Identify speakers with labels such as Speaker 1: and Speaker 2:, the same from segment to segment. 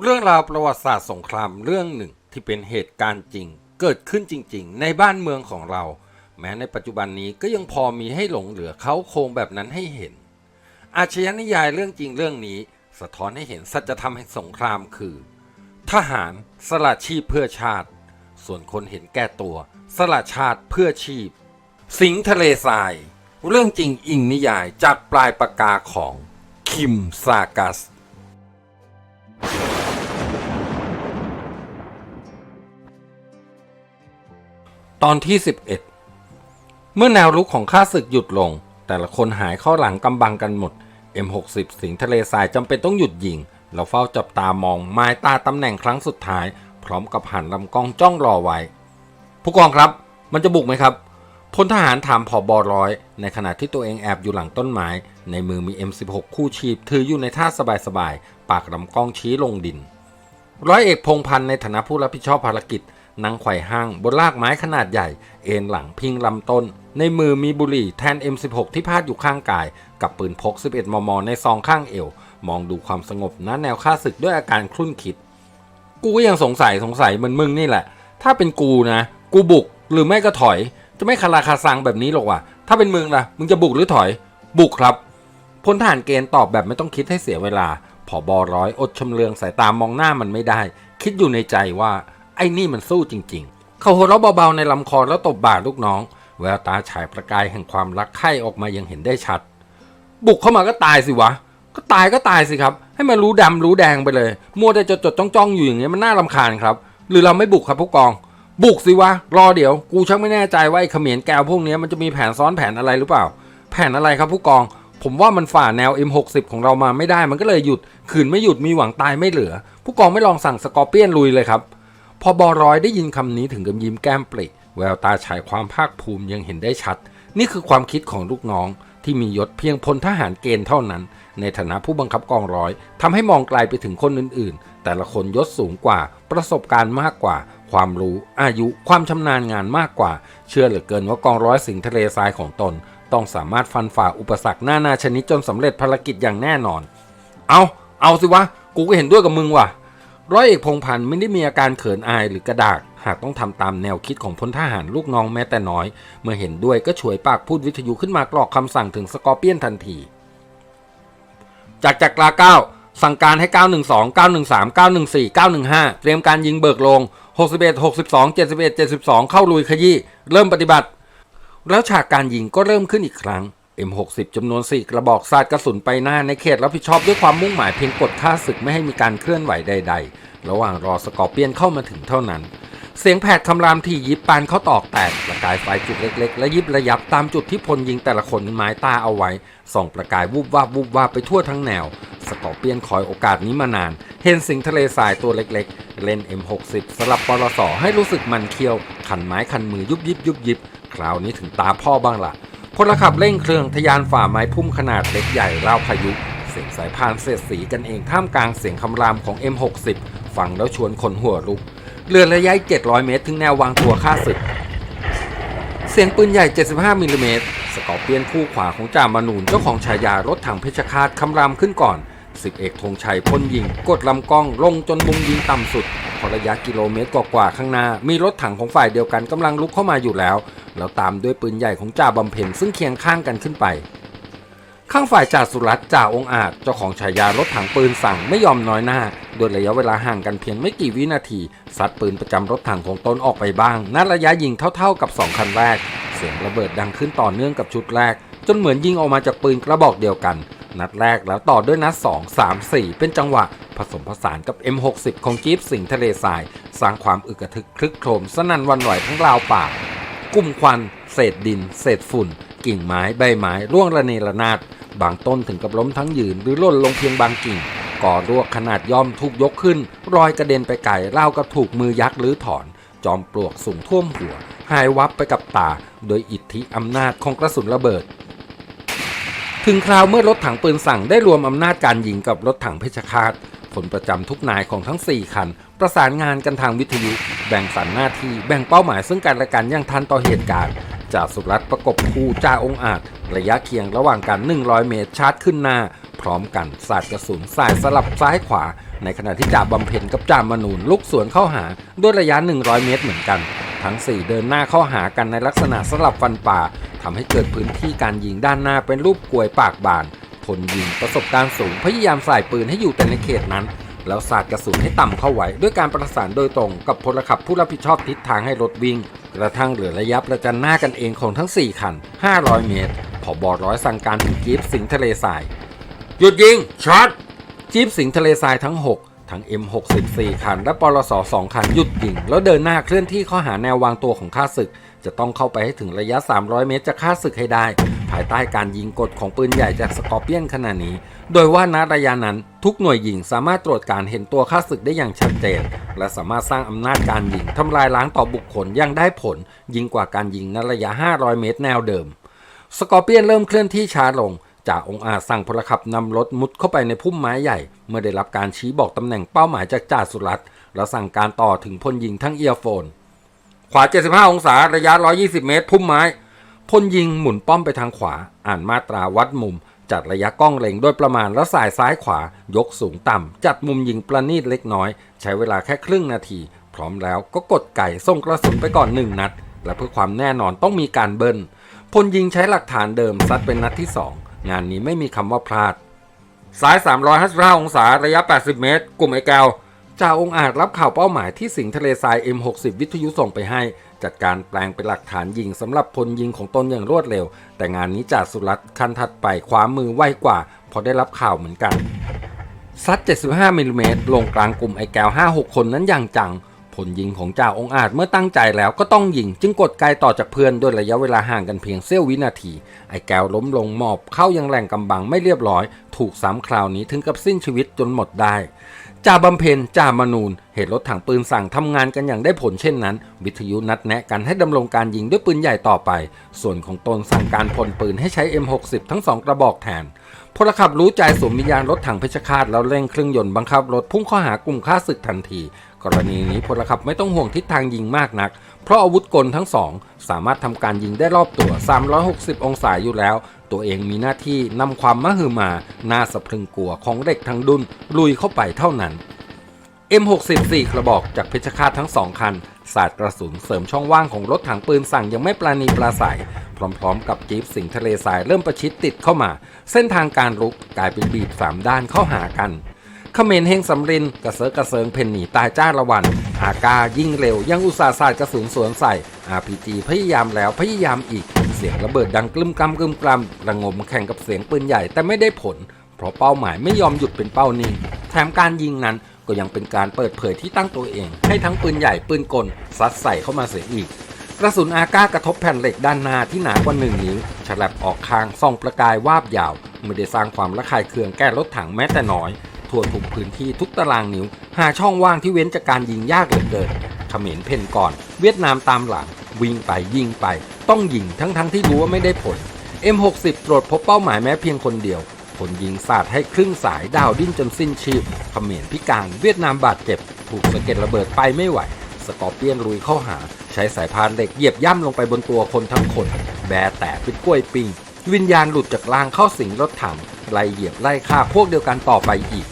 Speaker 1: เรื่องราวประวัติศาสตร์สงครามเรื่องหนึ่งที่เป็นเหตุการณ์จริง เกิดขึ้นจริง ๆ ในบ้านเมืองของเรา แม้ในปัจจุบันนี้ก็ยังพอมีให้หลงเหลือเขาโครงแบบนั้นให้เห็น อาชญานิยายเรื่องจริงเรื่องนี้ สะท้อนให้เห็นสัจธรรมแห่งสงครามคือ ทหารสละชีพเพื่อชาติ ส่วนคนเห็นแก่ตัว สละชาติเพื่อชีพ สิงทะเลทราย เรื่องจริงอิงนิยายจากปลายปากกาของคิมซากัส ตอนที่ 11 เมื่อแนวรุกของข้าศึกหยุดลง แต่ละคนหายเข้าหลังกำบังกันหมด M60 สิงทะเลทรายจำเป็นต้องหยุดยิงแล้วเฝ้าจับตามองไม้ตาตำแหน่งครั้งสุดท้าย พร้อมกับหันลำกล้องจ้องรอไว้ ผู้กองครับ มันจะบุกไหมครับพลทหารถามผอบอร้อย ในขณะที่ตัวเองแอบอยู่หลังต้นไม้ ในมือมี M16 คู่ชีพ ถืออยู่ในท่าสบายๆ ปากลำกล้องชี้ลงดิน ร้อยเอกพงพันธ์ในฐานะผู้รับผิดชอบภารกิจ นั่งไขว่ห้างบนลากไม้ขนาดใหญ่ เอ็นหลังพิงลำต้น ในมือมีบุหรี่แทน M16 ที่พาดอยู่ข้างกาย กับปืนพก 11 มม ในซองข้างเอว มองดูความสงบณแนวค่าศึกด้วยอาการคลุ่นคิด กูก็ยังสงสัยสงสัยเหมือนมึงนี่แหละ ถ้าเป็นกูนะ กูบุกหรือไม่ก็ถอย จะไม่คาราคาซังแบบนี้หรอกว่ะ ถ้าเป็นมึงล่ะ มึงจะบุกหรือถอย บุกครับพลทหารเกณฑ์ตอบแบบไม่ต้องคิดให้เสียเวลาผอบอร้อยอดชำเลืองสายตามองหน้ามันไม่ได้ คิดอยู่ในใจว่า ไอ้นี่มันสู้จริง ๆ เขาหัวเราะเบาๆในลำคอแล้วตบบ่าลูกน้อง แววตาฉายประกายแห่งความรักใคร่ออกมายังเห็นได้ชัด บุกเข้ามาก็ตายสิวะ ก็ตายก็ตายสิครับ ให้มันรู้ดำรู้แดงไปเลย มัวแต่จดจดจ้องจ้องอยู่อย่างเงี้ยมันน่ารำคาญครับ หรือเราไม่บุกครับผู้กอง บุกสิวะ รอเดี๋ยว กูชักไม่แน่ใจว่าไอ้เขมรแก้วพวกนี้มันจะมีแผนซ้อนแผนอะไรหรือเปล่า แผนอะไรครับผู้กอง ผมว่ามันฝ่าแนว M60 ของเรามาไม่ได้ มันก็เลยหยุดขืนไม่หยุดมีหวังตายไม่เหลือ ผู้กองไม่ลองสั่งสกอร์เปียนลุยเลยครับ พอบอร้อยได้ยินคำนี้ถึงกับยิ้มแก้มปริแววตาฉายความภาคภูมิยังเห็นได้ชัด นี่คือความคิดของลูกน้องที่มียศเพียงพลทหารเกณฑ์เท่านั้น ในฐานะผู้บังคับกองร้อยทำให้มองไกลไปถึงคนอื่นๆ แต่ละคนยศสูงกว่า ประสบการณ์มากกว่า ความรู้ อายุ ความชำนาญงานมากกว่า เชื่อเหลือเกินว่ากองร้อยสิงห์ทะเลทรายของตน ต้องสามารถฟันฝ่าอุปสรรคหน้านาชนิดจนสำเร็จภารกิจอย่างแน่นอน เอา เอาสิวะ กูก็เห็นด้วยกับมึงว่ะ ร้อยเอกพงษ์พันธ์ไม่ได้มีอาการเขินอายหรือกระดาก หากต้องทำตามแนวคิดของพลทหารลูกน้องแม้แต่น้อย เมื่อเห็นด้วยก็ฉวยปากพูดวิทยุขึ้นมากรอกคำสั่งถึงสกอร์เปียนทันที จากจากกลาเก้าสั่งการให้ 912 913 914 915 เตรียมการยิงเบิกลง 61 62 71 72 เข้าลุยขยี้ เริ่มปฏิบัติ แล้วฉากการยิงก็เริ่มขึ้นอีกครั้ง M60 จำนวน 4 กระบอกสาดกระสุนไปหน้าในเขตรับผิดชอบด้วยความมุ่งหมายเพียงกดค่าศึกไม่ให้มีการเคลื่อนไหวใด ๆ ระหว่างรอสกอร์เปียนเข้ามาถึงเท่านั้น เสียงแผดคำรามที่ยิบปานเขาตอกแตกประกายไฟจุดเล็ก ๆ และยิบระยับตามจุดที่พลยิงแต่ละคนหมายตาเอาไว้ ส่องประกายวูบวาบวูบวาบไปทั่วทั้งแนว สกอร์เปียนคอยโอกาสนี้มานาน เห็นสิงทะเลทรายตัวเล็ก ๆ เล่น M60 สลับปลสให้รู้สึกมันเคี้ยวขันไม้ขันมือยุบยิบยุบยิบคราวนี้ถึงตาพ่อบ้างล่ะ พลขับเร่งเครื่องทะยานฝ่าไม้พุ่มขนาดเล็กใหญ่ราวพายุ เสียงสายพานเสียดสีกันเองท่ามกลางเสียงคำรามของ M60 ฟังแล้วชวนขนหัวลุก เรือระยะ 700 เมตร ถึงแนววางตัวค่าศึก เสียงปืนใหญ่ 75 มิลลิเมตรสกอร์เปียนคู่ขวาของจ่ามานูนเจ้าของฉายารถถังเพชรคาตคำรามขึ้นก่อน สิบเอกธงชัยพ่นยิง กดลำกล้องลงจนมุมยิงต่ำสุดพอระยะกิโลเมตรกว่าๆข้างหน้า มีรถถังของฝ่ายเดียวกันกำลังลุกเข้ามาอยู่แล้ว แล้วตามด้วยปืนใหญ่ของจ่าบำเพ็ญซึ่งเคียงข้างกันขึ้นไป ข้างฝ่ายจ่าสุรัตน์จ่าองอาจเจ้าของฉายารถถังปืนสั่งไม่ยอมน้อยหน้า โดยระยะเวลาห่างกันเพียงไม่กี่วินาทีซัดปืนประจำรถถังของตนออกไปบ้างนัดระยะยิงเท่า ๆกับ 2 คันแรก เสียงระเบิดดังขึ้นต่อเนื่องกับชุดแรก จนเหมือนยิงออกมาจากปืนกระบอกเดียวกัน นัดแรกแล้วต่อด้วยนัด 2 3 4 เป็นจังหวะ ผสมผสานกับ M60 ของจี๊ปสิงทะเลทราย สร้างความอึกระทึกคลึกโครมสนั่นวันไหวทั้งราวป่ากุ่มควัน เศษดิน เศษฝุ่น กิ่งไม้ใบไม้ร่วงระเนระนาด บางต้นถึงกับล้มทั้งยืนหรือล่นลงเพียงบางกิ่งก่อรั่วขนาดย่อมถูกยกขึ้น รอยกระเด็นไปไกลราวกับถูกมือยักษ์หรือถอน จอมปลวกสูงท่วมหัว หายวับไปกับตา โดยอิทธิอำนาจของกระสุนระเบิด ถึงคราวเมื่อรถถังปืนสั่งได้รวมอำนาจการยิงกับรถถังเพชรฆาตผลประจำทุกนายของทั้ง 4 คัน ประสานงานกันทางวิทยุ แบ่งสรรหน้าที่แบ่งเป้าหมายซึ่งกันและกันอย่างทันต่อเหตุการณ์จ่าสุรัตน์ประกบคู่จ่าองอาจ ระยะเคียงระหว่างกัน 100 เมตรชาร์จขึ้นหน้า พร้อมกันสาดกระสุนสายสลับซ้ายขวา ในขณะที่จ่าบำเพ็ญกับจ่ามนูนลุกสวนเข้าหาด้วยระยะ 100 เมตรเหมือนกัน ทั้ง 4 เดินหน้าเข้าหากันในลักษณะสลับฟันป่า ทำให้เกิดพื้นที่การยิงด้านหน้าเป็นรูปกลวยปากบานพลยิงประสบการณ์สูงพยายามใส่ปืนให้อยู่แต่ในเขตนั้น แล้วสาดกระสุนให้ต่ำเข้าไว้ ด้วยการประสานโดยตรงกับพลขับผู้รับผิดชอบทิศทางให้รถวิ่ง กระทั่งเหลือระยะประจันหน้ากันเองของทั้ง 4 คัน 500 เมตรผอบอร้อยสั่งการถึงจี๊ปสิงทะเลทราย หยุดยิงช็อตจี๊ปสิงทะเลทรายทั้ง 6 ทั้ง M64 คัน และปลส2คันหยุดยิง แล้วเดินหน้าเคลื่อนที่เข้าหาแนววางตัวของข้าศึก จะต้องเข้าไปให้ถึงระยะ 300 เมตรจะฆ่าศึกให้ได้ ภายใต้การยิงกดของปืนใหญ่จากสกอร์เปียนขณะนี้ โดยว่าณระยะนั้นทุกหน่วยยิงสามารถตรวจการเห็นตัวข้าศึกได้อย่างชัดเจน และสามารถสร้างอำนาจการยิงทำลายล้างต่อบุคคลยังได้ผล ยิ่งกว่าการยิงในระยะ 500 เมตรแนวเดิม สกอร์เปียนเริ่มเคลื่อนที่ช้าลงจากองอาจสั่งพลขับนำรถมุดเข้าไปในพุ่มไม้ใหญ่ เมื่อได้รับการชี้บอกตำแหน่งเป้าหมายจากจ่าสุรัตน์และสั่งการต่อถึงพลยิงทั้งเอียร์โฟน ขวา 75 องศา ระยะ 120 เมตร พุ่มไม้ พลยิงหมุนป้อมไปทางขวา อ่านมาตราวัดมุม จัดระยะกล้องเล็งโดยประมาณแล้วสายซ้ายขวา ยกสูงต่ำ จัดมุมยิงประณีตเล็กน้อย ใช้เวลาแค่ครึ่งนาที พร้อมแล้วก็กดไก่ส่งกระสุนไปก่อนหนึ่งนัด และเพื่อความแน่นอนต้องมีการเบิ้ลพลยิงใช้หลักฐานเดิมซัดเป็นนัดที่ 2 งานนี้ไม่มีคำว่าพลาด ซ้าย 355 องศา ระยะ 80 เมตร กลุ่มไอแกว จ่าองอาจรับข่าวเป้าหมายที่สิงทะเลทราย M60 วิทยุส่งไปให้ จัดการแปลงเป็นหลักฐานยิงสำหรับพลยิงของตนอย่างรวดเร็ว แต่งานนี้จ่าสุรัตน์คันถัดไปคว้ามือไวกว่าพอได้รับข่าวเหมือนกันซัด 75มิลลิเมตรลงกลางกลุ่มไอแก้ว 5-6 คนนั้นอย่างจัง ผลยิงของจ่าองอาจเมื่อตั้งใจแล้วก็ต้องยิง จึงกดไกลต่อจากเพื่อนด้วยระยะเวลาห่างกันเพียงเสี้ยววินาที ไอแก้วล้มลงหมอบเข้ายังแหล่งกำบังไม่เรียบร้อย ถูกซ้ำคราวนี้ถึงกับสิ้นชีวิตจนหมดได้ จ่าบำเพ็ญจ่ามนูนเหตุรถถังปืนสั่งทำงานกันอย่างได้ผลเช่นนั้น วิทยุนัดแนะกันให้ดำรงการยิงด้วยปืนใหญ่ต่อไป ส่วนของตนสั่งการพลปืนให้ใช้ M60 ทั้งสองกระบอกแทนพลขับรู้ใจสวมวิญญาณรถถังเพชรฆาตแล้วเร่งเครื่องยนต์บังคับรถพุ่งเข้าหากลุ่มฆ่าศึกทันที กรณีนี้พลขับไม่ต้องห่วงทิศทางยิงมากนัก เพราะอาวุธกลทั้งสองสามารถทำการยิงได้รอบตัว 360 องศาอยู่แล้ว ตัวเองมีหน้าที่นำความมหึมาน่าสะพรึงกลัวของเด็กทั้งดุนลุยเข้าไปเท่านั้น M64 กระบอกจากเพชรฆาตทั้งสองคัน สาดกระสุนเสริมช่องว่างของรถถังปืนสั่งยังไม่ปราณีปราศัย พร้อมๆ กับจี๊ปสิงทะเลทรายเริ่มประชิดติดเข้ามา เส้นทางการรุกกลายเป็นบีบสามด้านเข้าหากันเขมรเฮงสำรินกระเซิร์กระเซิงเพนหนีตายจ้าละวันอากายิ่งเร็วยังอุตส่าห์สาดกระสุนสวนใส่ RPG พยายามแล้วพยายามอีก เสียงระเบิดดังกลึมกำกลึมกลำระงมแข่งกับเสียงปืนใหญ่แต่ไม่ได้ผล เพราะเป้าหมายไม่ยอมหยุดเป็นเป้านิ่งแถมการยิงนั้นก็ยังเป็นการเปิดเผยที่ตั้งตัวเอง ให้ทั้งปืนใหญ่ปืนกลซัดใส่เข้ามาเสียอีก กระสุนอากากระทบแผ่นเหล็กด้านหน้าที่หนากว่าหนึ่งนิ้วฉลับออกข้างส่องประกายวาบยาวไม่ได้สร้างความระคายเคืองแก่รถถังแม้แต่น้อย ทั่วทุกพื้นที่ทุกตารางนิ้ว หาช่องว่างที่เว้นจากการยิงยากเหลือเกินเขมรเพ่นก่อน เวียดนามตามหลัง วิ่งไปยิงไป ต้องยิงทั้งๆทที่รู้ว่าไม่ได้ผล M60 ตรวจพบเป้าหมายแม้เพียงคนเดียว ผลยิงสาดให้ครึ่งสายดาวดิ้นจนสิ้นชีพเขมรพิการเวียดนามบาดเจ็บ ถูกสะเก็ดระเบิดไปไม่ไหว สกอร์เปียนลุยเข้าหา ใช้สายพานเหล็กเหยียบย่ำลงไปบนตัวคนทั้งคน แบแตกเป็นกล้วยปิงวิญญาณหลุดจากล่างเข้าสิงรถถังไล่เหยียบไล่ฆ่าพวกเดียวกันต่อไปอีก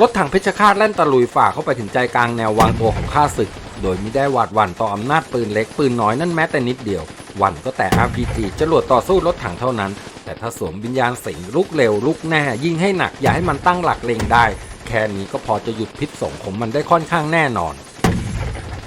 Speaker 1: รถถังเพชรฆาตแล่นตะลุยฝ่าเข้าไปถึงใจกลางแนววางตัวของข้าศึก โดยไม่ได้หวาดหวั่นต่ออำนาจปืนเล็กปืนน้อยนั่นแม้แต่นิดเดียว หวั่นก็แต่ RPG จรวดต่อสู้รถถังเท่านั้น แต่ถ้าสวมวิญญาณสิงลุกเร็วลุกแน่ ยิงให้หนักอย่าให้มันตั้งหลักเล็งได้ แค่นี้ก็พอจะหยุดพิษสงของมันได้ค่อนข้างแน่นอน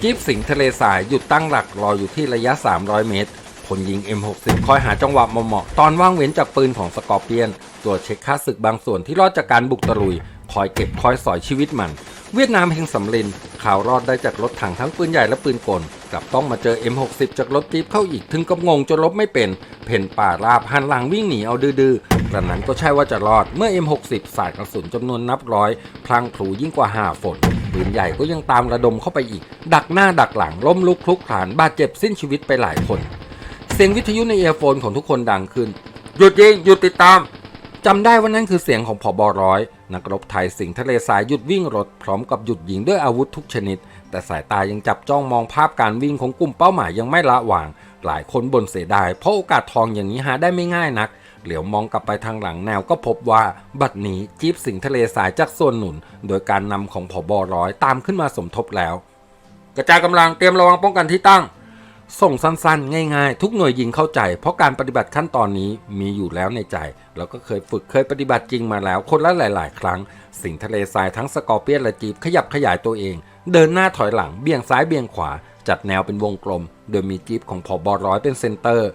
Speaker 1: จี๊ปสิงทะเลทรายหยุดตั้งหลักรออยู่ที่ระยะ 300 เมตรผลยิง M60 คอยหาจังหวะเหมาะๆตอนว่างเว้นจากปืนของสกอร์เปียนตรวจเช็คค่าศึกบางส่วนที่รอดจากการบุกตะลุย คอยเก็บคอยสอยชีวิตมัน เวียดนามเฮงสำเร็จ ข่าวรอดได้จากรถถังทั้งปืนใหญ่และปืนกล กลับต้องมาเจอ M60 จากรถจี๊ปเข้าอีกถึงกับงงจนลบไม่เป็น เพ่นป่าราบหันหลังวิ่งหนีเอาดื้อๆกระนั้นก็ใช่ว่าจะรอดเมื่อ M60 สาดกระสุนจำนวนนับร้อย พลางพลูยิ่งกว่าหาฝนปืนใหญ่ก็ยังตามระดมเข้าไปอีก ดักหน้าดักหลังล้มลุกคลุกคลานบาดเจ็บสิ้นชีวิตไปหลายคน เสียงวิทยุในเอียร์โฟนของทุกคนดังขึ้นหยุดยิงหยุดติดตามจำได้ว่านั่นคือเสียงของผอบอร้อย นักรบไทยสิงห์ทะเลทรายหยุดวิ่งรถพร้อมกับหยุดยิงด้วยอาวุธทุกชนิด แต่สายตายังจับจ้องมองภาพการวิ่งของกลุ่มเป้าหมายยังไม่ละวาง หลายคนบ่นเสียดายเพราะโอกาสทองอย่างนี้หาได้ไม่ง่ายนัก เหลียวมองกลับไปทางหลังแนวก็พบว่า บัดนี้จีบสิงทะเลสายจากส่วนหนุน โดยการนำของผอบอร้อยตามขึ้นมาสมทบแล้ว กระจายกำลังเตรียมระวังป้องกันที่ตั้ง ส่งสั้นๆ ง่ายๆ ทุกหน่วยยิงเข้าใจ เพราะการปฏิบัติขั้นตอนนี้มีอยู่แล้วในใจแล้วก็เคยฝึกเคยปฏิบัติจริงมาแล้ว คนละหลาย ๆ ครั้ง สิงทะเลทรายทั้งสกอร์เปียนและจีบขยับขยายตัวเอง เดินหน้าถอยหลังเบี่ยงซ้ายเบี่ยงขวา จัดแนวเป็นวงกลม โดยมีจีบของผอบอร้อยเป็นเซนเตอร์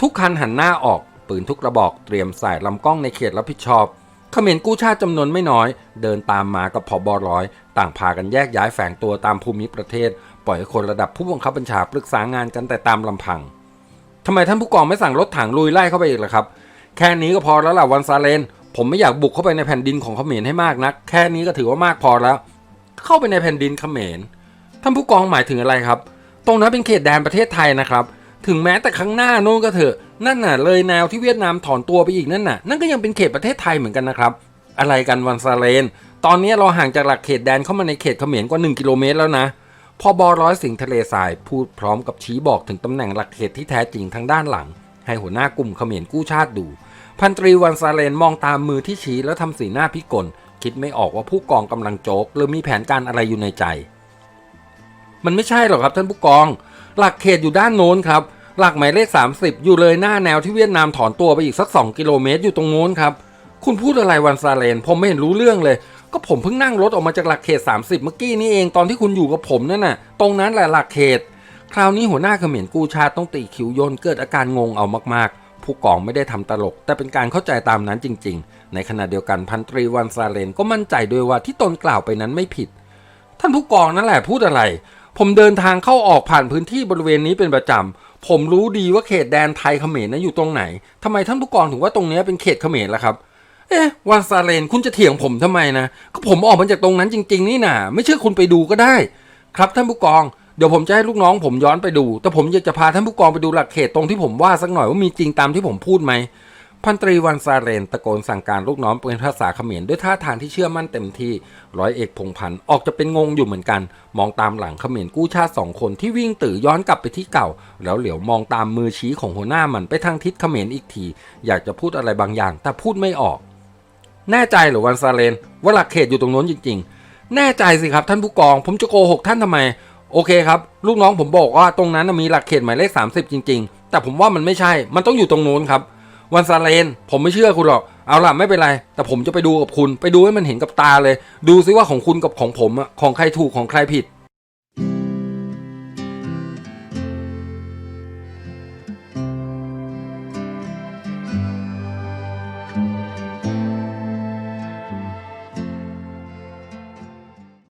Speaker 1: ทุกคันหันหน้าออกปืนทุกกระบอกเตรียมใส่ลำกล้องในเขตรับผิดชอบเขมรกู้ชาติจำนวนไม่น้อย เดินตามมากับผอบอร้อย ต่างพากันแยกย้ายแฝงตัวตามภูมิประเทศ ปล่อยให้คนระดับผู้บังคับบัญชาปรึกษางานกันแต่ตามลำพังทำไมท่านผู้กองไม่สั่งรถถังลุยไล่เข้าไปอีกล่ะครับ แค่นี้ก็พอแล้วล่ะวันซาเลน ผมไม่อยากบุกเข้าไปในแผ่นดินของเขมรให้มากนัก แค่นี้ก็ถือว่ามากพอแล้ว เข้าไปในแผ่นดินเขมร ท่านผู้กองหมายถึงอะไรครับ ตรงนั้นเป็นเขตแดนประเทศไทยนะครับ ถึงแม้แต่ข้างหน้านู้นก็เถอะ นั่นน่ะ เลยแนวที่เวียดนามถอนตัวไปอีกนั่นน่ะ นั่นก็ยังเป็นเขตประเทศไทยเหมือนกันนะครับ อะไรกันวันซาเลน ตอนนี้เราห่างจากหลักเขตแดนเข้ามาในเขตเขมรกว่า 1 กิโลเมตรแล้วนะ พอบอร้อยสิงห์ทะเลทรายพูดพร้อมกับชี้บอกถึงตำแหน่งหลักเขตที่แท้จริงทางด้านหลัง ให้หัวหน้ากลุ่มเขมรกู้ชาติดู พันตรีวันซาเลนมองตามมือที่ชี้แล้วทำสีหน้าพิกล คิดไม่ออกว่าผู้กองกำลังโจกหรือมีแผนการอะไรอยู่ในใจ มันไม่ใช่หรอกครับท่านผู้กอง หลักเขตอยู่ด้านโน้นครับ หลักหมายเลข 30 อยู่เลยหน้าแนวที่เวียดนามถอนตัวไปอีกสัก 2 กิโลเมตรอยู่ตรงโน้นครับคุณพูดอะไรวันซาเลนผมไม่เห็นรู้เรื่องเลย ก็ผมเพิ่งนั่งรถออกมาจากหลักเขต 30 เมื่อกี้นี่เองตอนที่คุณอยู่กับผมนั่นน่ะ ตรงนั้นแหละหลักเขต คราวนี้หัวหน้าเขมรกู้ชาติต้องตีคิ้วยนเกิดอาการงงเอามากๆ ผู้กองไม่ได้ทำตลก แต่เป็นการเข้าใจตามนั้นจริง ๆ ในขณะเดียวกันพันตรีวันซาเลนก็มั่นใจด้วยว่าที่ตนกล่าวไปนั้นไม่ผิด ท่านผู้กองนั่นแหละพูดอะไร ผมเดินทางเข้าออกผ่านพื้นที่บริเวณนี้เป็นประจำผมรู้ดีว่าเขตแดนไทยเขมรนะอยู่ตรงไหนทำไมท่านผู้กองถึงว่าตรงนี้เป็นเขตเขมรล่ะครับ เอ๊ะวันซาเลนคุณจะเถียงผมทำไมนะ ก็ผมออกมาจากตรงนั้นจริง ๆ นี่นาไม่เชื่อคุณไปดูก็ได้ ครับท่านผู้กอง เดี๋ยวผมจะให้ลูกน้องผมย้อนไปดู แต่ผมอยากจะพาท่านผู้กองไปดูหลักเขตตรงที่ผมว่าสักหน่อยว่ามีจริงตามที่ผมพูดไหม พันตรีวันซาเรนตะโกนสั่งการลูกน้องเป็นภาษาเขมรด้วยท่าทางที่เชื่อมั่นเต็มที่ ร้อยเอกพงพันธ์ออกจะเป็นงงอยู่เหมือนกัน มองตามหลังเขมรกู้ชาติสองคนที่วิ่งตื่อย้อนกลับไปที่เก่า แล้วเหลียวมองตามมือชี้ของหัวหน้ามันไปทางทิศเขมรอีกที อยากจะพูดอะไรบางอย่าง แต่พูดไม่ออก แน่ใจหรือวันซาเลนว่าหลักเขตอยู่ตรงนู้นจริง ๆ แน่ใจสิครับท่านผู้กอง ผมจะโกหกท่านทำไม โอเคครับลูกน้องผมบอกว่าตรงนั้นมีหลักเขตหมายเลข 30 จริง ๆ แต่ผมว่ามันไม่ใช่ มันต้องอยู่ตรงนู้นครับ วันซาเลน ผมไม่เชื่อคุณหรอก เอาล่ะไม่เป็นไร แต่ผมจะไปดูกับคุณ ไปดูให้มันเห็นกับตาเลย ดูซิว่าของคุณกับของผมอะของใครถูกของใครผิด